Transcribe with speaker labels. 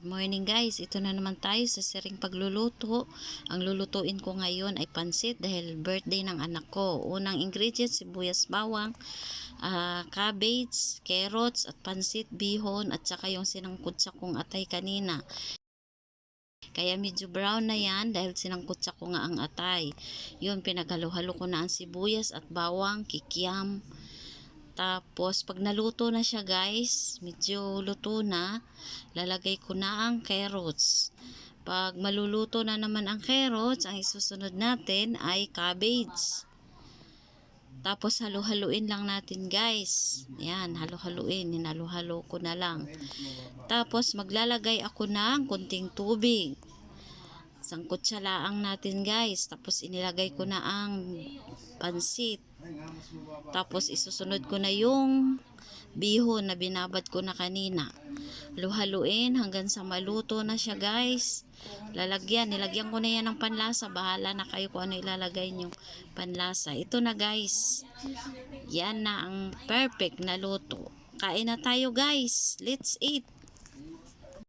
Speaker 1: Morning guys, ito na naman tayo sa siring pagluluto. Ang lulutuin ko ngayon ay pansit dahil birthday ng anak ko. Unang ingredients, sibuyas bawang, ah, cabbage, carrots at pansit bihon at saka yung sinangkot sa kong atay kanina. Kaya medyo brown na yan dahil sinangkot sa ko nga ang atay. Yun, pinaghalo-halo ko na ang sibuyas at bawang, kikiam, tapos, pag naluto na siya guys, medyo luto na, lalagay ko na ang carrots. Pag maluluto na naman ang carrots, ang isusunod natin ay cabbage. Tapos, halo-haluin lang natin guys. Yan, halo-haluin. Hinalo-halo ko na lang. Tapos, maglalagay ako ng kunting tubig. Sangkot siya laang natin guys. Tapos, inilagay ko na ang pansit. Tapos isusunod ko na yung bihon na binabad ko na kanina. Luhaluin hanggang sa maluto na siya guys. Lalagyan, nilagyan ko na yan ng panlasa. Bahala na kayo kung ano ilalagay nyo panlasa. Ito na guys. Yan na ang perfect na luto. Kain na tayo guys. Let's eat.